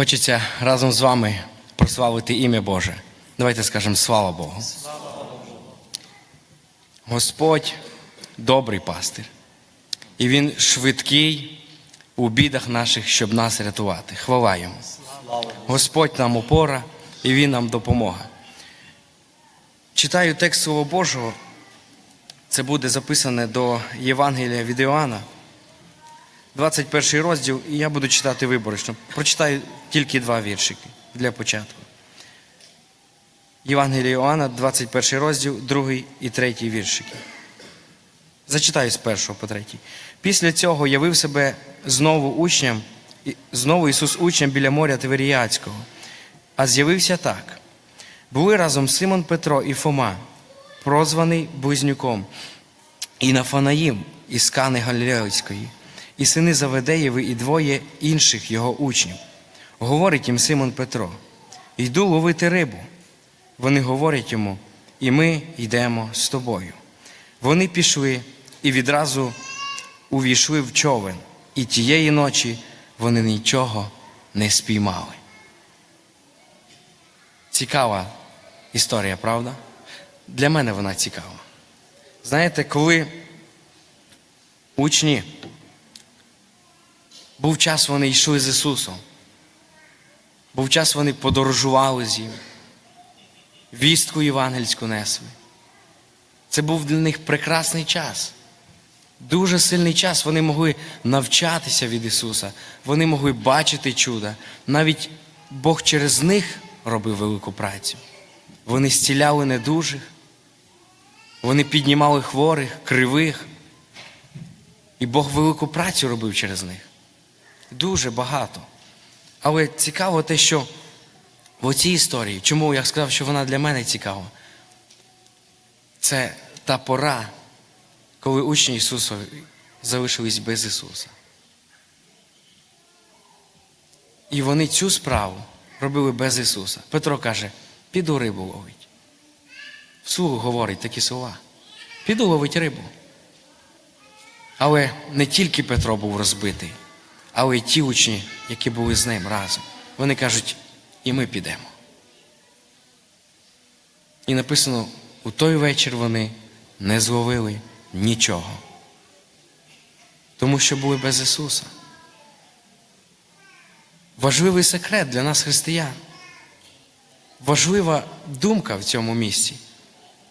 Хочеться разом з вами прославити ім'я Боже. Давайте скажемо слава Богу. Господь добрий пастир. І Він швидкий у бідах наших, щоб нас рятувати. Хвала йому. Господь нам опора і Він нам допомога. Читаю текст Слова Божого. Це буде записане до Євангелія від Іоанна, 21 розділ, і я буду читати виборочно. Прочитаю тільки два віршики для початку. Євангелія Іоанна, 21 розділ, 2 і 3 віршики. Зачитаю з першого по третій. Після цього явив себе знову учням, знову Ісус учням біля моря Тиверіяцького. А з'явився так. Були разом Симон Петро і Фома, прозваний Близнюком, і Нафанаїм із Кани Галілейської, і сини Заведеєви, і двоє інших його учнів. Говорить їм Симон Петро: Йду ловити рибу. Вони говорять йому, і ми йдемо з тобою. Вони пішли і відразу увійшли в човен, і тієї ночі вони нічого не спіймали. Цікава історія, правда? Для мене вона цікава. Знаєте, коли учні був час, вони йшли з Ісусом, був час, вони подорожували з ним, вістку євангельську несли. Це був для них прекрасний час. Дуже сильний час. Вони могли навчатися від Ісуса, вони могли бачити чуда. Навіть Бог через них робив велику працю. Вони зціляли недужих, вони піднімали хворих, кривих. І Бог велику працю робив через них. Дуже багато. Але цікаво те, що в оцій історії, чому я сказав, що вона для мене цікава, це та пора, коли учні Ісуса залишились без Ісуса. І вони цю справу робили без Ісуса. Петро каже, піду рибу ловить. Вслух говорить такі слова. Піду ловить рибу. Але не тільки Петро був розбитий, але й ті учні, які були з ним разом. Вони кажуть, і ми підемо. І написано, у той вечір вони не зловили нічого. Тому що були без Ісуса. Важливий секрет для нас, християн. Важлива думка в цьому місці.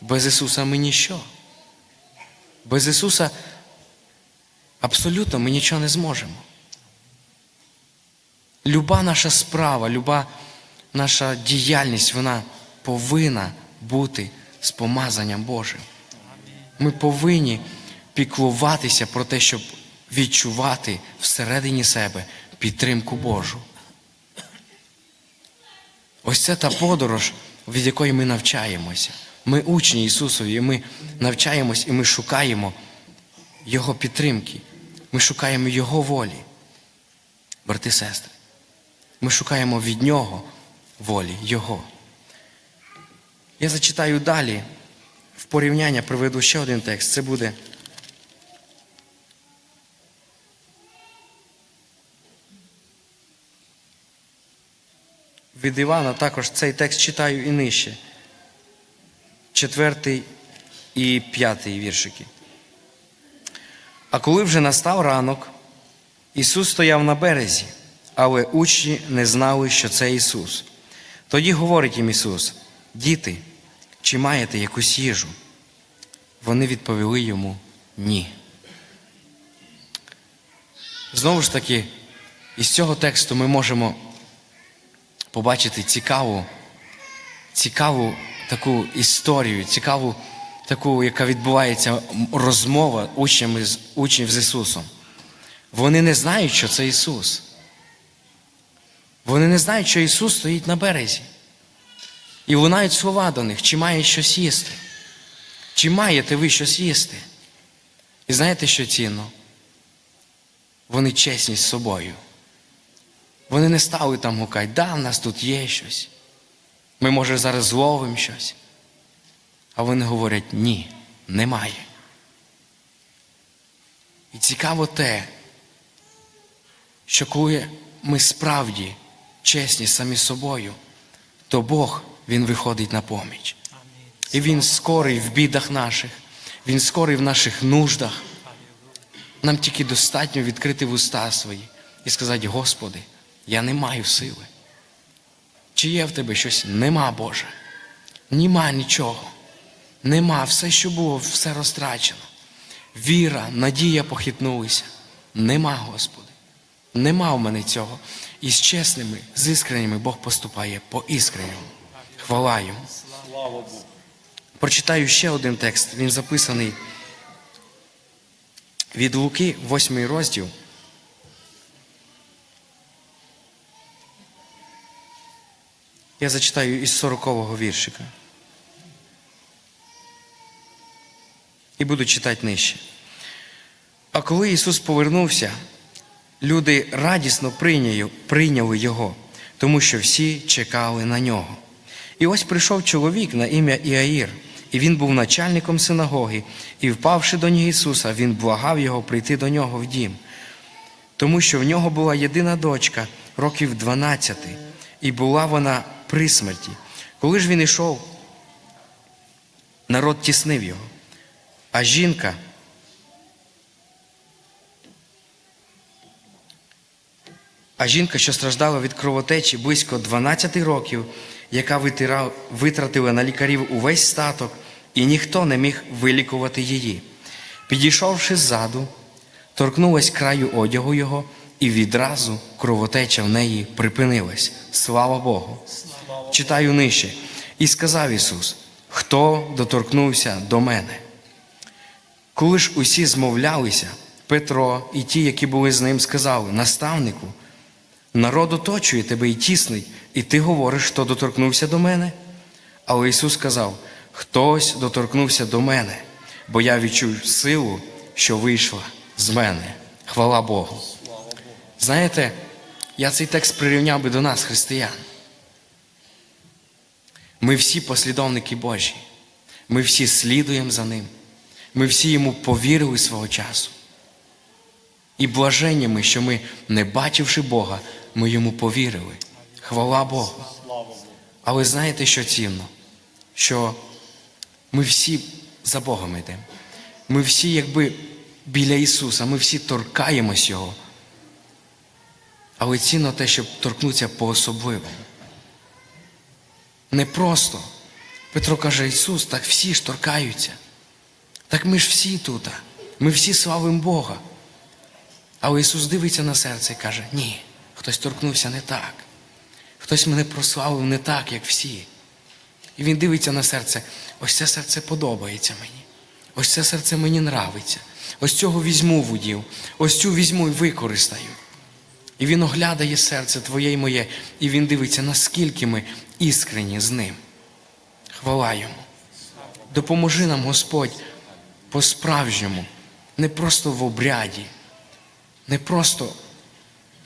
Без Ісуса ми ніщо. Без Ісуса абсолютно ми нічого не зможемо. Люба наша справа, люба наша діяльність, вона повинна бути з помазанням Божим. Ми повинні піклуватися про те, щоб відчувати всередині себе підтримку Божу. Ось це та подорож, від якої ми навчаємося. Ми учні Ісусові, і ми навчаємось і ми шукаємо Його підтримки. Ми шукаємо Його волі. Брати сестри, ми шукаємо від Нього волі Його. Я зачитаю далі. В порівняння приведу ще один текст. Це буде. Від Івана також цей текст читаю і нижче. Четвертий і п'ятий віршики. А коли вже настав ранок, Ісус стояв на березі, але учні не знали, що це Ісус. Тоді говорить їм Ісус: Діти, чи маєте якусь їжу? Вони відповіли йому ні. Знову ж таки, із цього тексту ми можемо побачити цікаву, цікаву таку історію, цікаву таку, яка відбувається розмова учнями, учнів з Ісусом. Вони не знають, що це Ісус. Вони не знають, що Ісус стоїть на березі. І лунають слова до них, чи має щось їсти? Чи маєте ви щось їсти? І знаєте, що цінно? Вони чесні з собою. Вони не стали там гукати, да, в нас тут є щось. Ми, може, зараз зловимо щось. А вони говорять, ні, немає. І цікаво те, що коли ми справді чесні самі собою, то Бог Він виходить на поміч. І Він скорий в бідах наших, Він скорий в наших нуждах. Нам тільки достатньо відкрити вуста свої і сказати, Господи, я не маю сили. Чи є в тебе щось? Нема, Боже. Нема нічого. Нема. Все, що було, все розтрачено. Віра, надія похитнулися. Нема, Господи. Нема в мене цього. І з чесними, з іскренніми Бог поступає по іскренньому. Хвала йому. Прочитаю ще один текст. Він записаний від Луки, 8 розділ. Я зачитаю із 40-го віршика. І буду читати нижче. А коли Ісус повернувся, люди радісно прийняли, Його, тому що всі чекали на нього. І ось прийшов чоловік на ім'я Іаїр, і він був начальником синагоги, і, впавши до ніг Ісуса, він благав його прийти до нього в дім, тому що в нього була єдина дочка, років 12, і була вона при смерті. Коли ж він ішов, народ тіснив його, а жінка. А жінка, що страждала від кровотечі близько 12 років, яка витира- витратила на лікарів увесь статок, і ніхто не міг вилікувати її. Підійшовши ззаду, торкнулась краю одягу його, і відразу кровотеча в неї припинилась. Слава Богу! Читаю нижче. І сказав Ісус: Хто доторкнувся до мене? Коли ж усі змовлялися, Петро і ті, які були з ним, сказали: Наставнику, народ оточує тебе і тіснить, і ти говориш, хто доторкнувся до мене. Але Ісус сказав: Хтось доторкнувся до мене, бо я відчув силу, що вийшла з мене. Хвала Богу. Знаєте, я цей текст прирівняв би до нас, християн. Ми всі послідовники Божі. Ми всі слідуємо за Ним. Ми всі йому повірили свого часу. І блаженні ми, що ми, не бачивши Бога, ми йому повірили. Хвала Богу. Але знаєте, що цінно? Що ми всі за Богом йдемо. Ми всі, якби біля Ісуса, ми всі торкаємось Його. Але цінно те, щоб торкнутися по-особливому. Не просто. Петро каже, Ісус, так всі ж торкаються. Так ми ж всі тут. Ми всі славимо Бога. Але Ісус дивиться на серце і каже, ні, хтось торкнувся не так. Хтось мене прославив не так, як всі. І він дивиться на серце, ось це серце подобається мені. Ось це серце мені нравиться. Ось цього візьму в ось цю візьму і використаю. І він оглядає серце твоє і моє, і він дивиться, наскільки ми іскрені з ним. Хвала йому. Допоможи нам, Господь, по-справжньому, не просто в обряді, не просто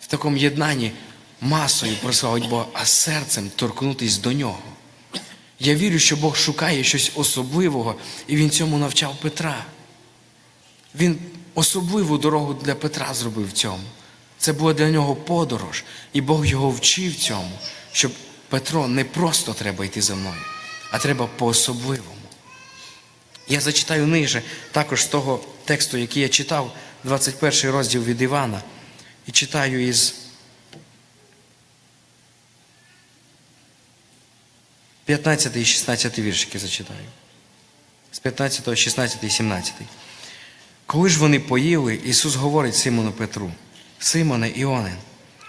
в такому єднанні масою прославити Бога, а серцем торкнутись до нього. Я вірю, що Бог шукає щось особливого, і Він цьому навчав Петра. Він особливу дорогу для Петра зробив цьому. Це була для нього подорож, і Бог його вчив цьому, щоб Петро не просто треба йти за мною, а треба по-особливому. Я зачитаю ниже також з того тексту, який я читав, 21 розділ від Івана, і читаю із 15 і 16 віршики зачитаю. З 15, 16 і 17. Коли ж вони поїли, Ісус говорить Симону Петру: Симоне Іонин,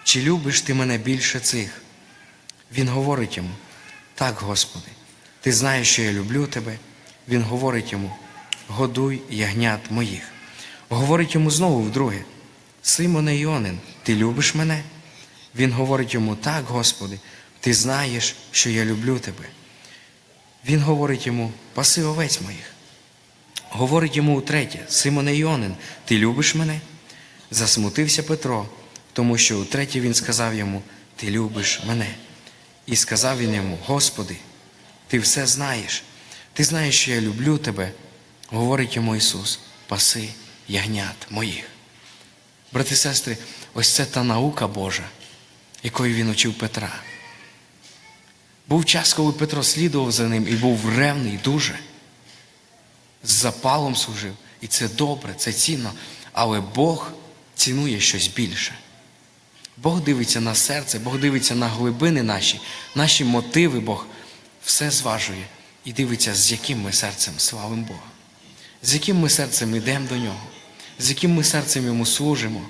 чи любиш ти мене більше цих? Він говорить йому: Так, Господи, ти знаєш, що я люблю тебе. Він говорить йому: Годуй ягнят моїх. Говорить йому знову вдруге: Симоне Іонин, ти любиш мене? Він говорить йому: Так, Господи, ти знаєш, що я люблю тебе. Він говорить йому: Паси овець моїх. Говорить йому утретє, Симоне Іонин, ти любиш мене? Засмутився Петро, тому що утретє він сказав йому: Ти любиш мене. І сказав він йому: Господи, ти все знаєш. Ти знаєш, що я люблю тебе. Говорить йому Ісус: Паси ягнят моїх. Брати і сестри, ось це та наука Божа, якою він учив Петра. Був час, коли Петро слідував за ним і був ревний дуже. З запалом служив. І це добре, це цінно. Але Бог цінує щось більше. Бог дивиться на серце, Бог дивиться на глибини наші, наші мотиви, Бог все зважує і дивиться, з яким ми серцем славимо Бога, з яким ми серцем йдемо до Нього, з яким ми серцем йому служимо,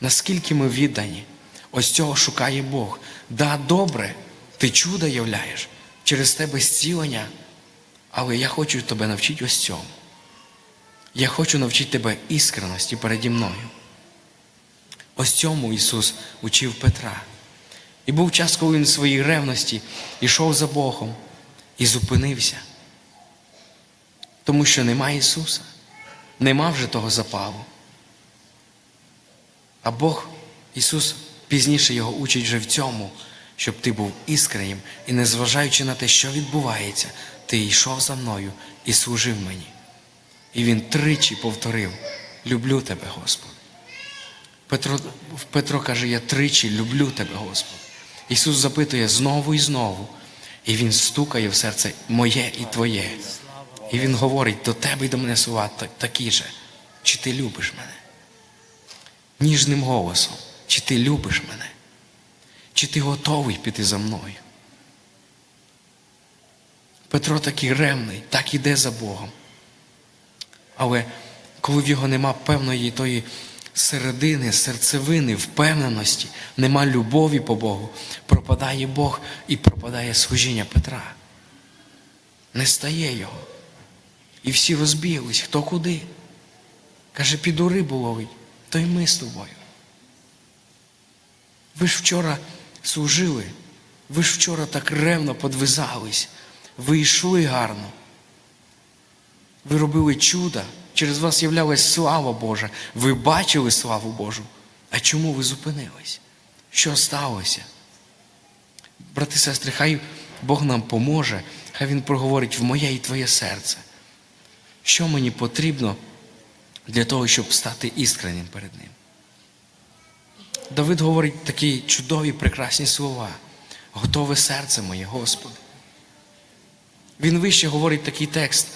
наскільки ми віддані. Ось цього шукає Бог. Да, добре, ти чудо являєш через тебе зцілення, але я хочу тебе навчити ось цьому. Я хочу навчити тебе іскреності переді мною. Ось цьому Ісус учив Петра. І був час, коли він в своїй ревності йшов за Богом і зупинився. Тому що нема Ісуса, нема вже того запалу. А Бог, Ісус, пізніше його учить вже в цьому, щоб ти був іскреннім і, незважаючи на те, що відбувається, ти йшов за мною і служив мені. І він тричі повторив: люблю тебе, Господи. Петро, Петро каже, я тричі люблю тебе, Господи. Ісус запитує знову і знову, і Він стукає в серце моє і твоє. І Він говорить до тебе і до мене слова та- такі же. Чи ти любиш мене? Ніжним голосом, чи ти любиш мене? Чи ти готовий піти за мною? Петро такий ревний, так іде за Богом. Але коли в його нема певної тої середини, серцевини, впевненості, нема любові по Богу, пропадає Бог і пропадає служіння Петра. Не стає його. І всі розбіглись, хто куди. Каже, піду рибу ловить, то й ми з тобою. Ви ж вчора служили, ви ж вчора так ревно подвизались, ви йшли гарно. Ви робили чуда, через вас являлась слава Божа. Ви бачили славу Божу. А чому ви зупинились? Що сталося? Брати і сестри, хай Бог нам поможе, хай Він проговорить в моє і твоє серце. Що мені потрібно для того, щоб стати іскреннім перед Ним? Давид говорить такі чудові, прекрасні слова. Готове серце моє, Господи. Він вище говорить такий текст.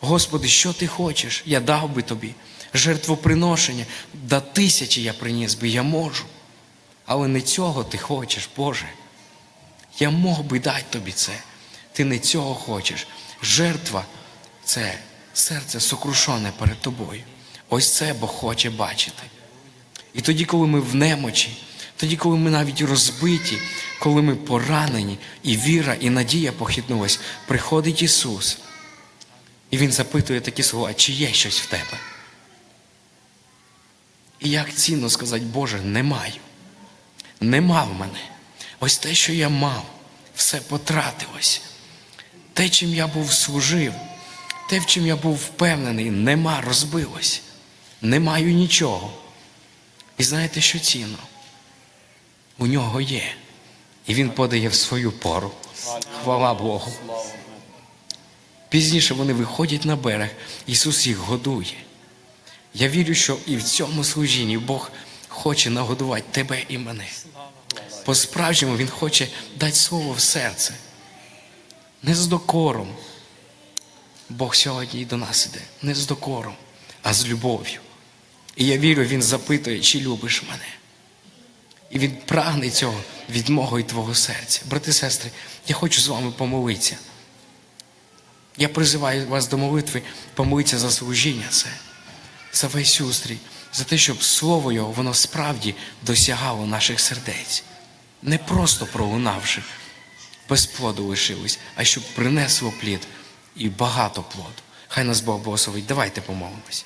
Господи, що ти хочеш? Я дав би тобі. Жертвоприношення, да тисячі я приніс би, я можу. Але не цього ти хочеш, Боже. Я мог би дати тобі це. Ти не цього хочеш. Жертва це серце сокрушене перед тобою. Ось це Бог хоче бачити. І тоді, коли ми в немочі, тоді, коли ми навіть розбиті, коли ми поранені, і віра, і надія похитнулась, приходить Ісус. І Він запитує такі слова, чи є щось в тебе? І як цінно сказати, Боже, не маю. Нема в мене. Ось те, що я мав, все потратилось. Те, чим я був служив, те, в чим я був впевнений, нема, розбилось. Не маю нічого. І знаєте, що цінно? У нього є. І він подає в свою пору. Хвала Богу. Пізніше вони виходять на берег, Ісус їх годує. Я вірю, що і в цьому служінні Бог хоче нагодувати тебе і мене. По-справжньому Він хоче дати слово в серце. Не з докором. Бог сьогодні і до нас іде. Не з докором, а з любов'ю. І я вірю, Він запитує, чи любиш мене. І він прагне цього від мого і твого серця. Брати і сестри, я хочу з вами помолитися. Я призиваю вас до молитви, помолитися за служіння це, за весь устрій, за те, щоб слово Його, воно справді досягало наших сердець. Не просто пролунавши, без плоду лишились, а щоб принесло плід і багато плоду. Хай нас Бог благословить. Давайте помолимось.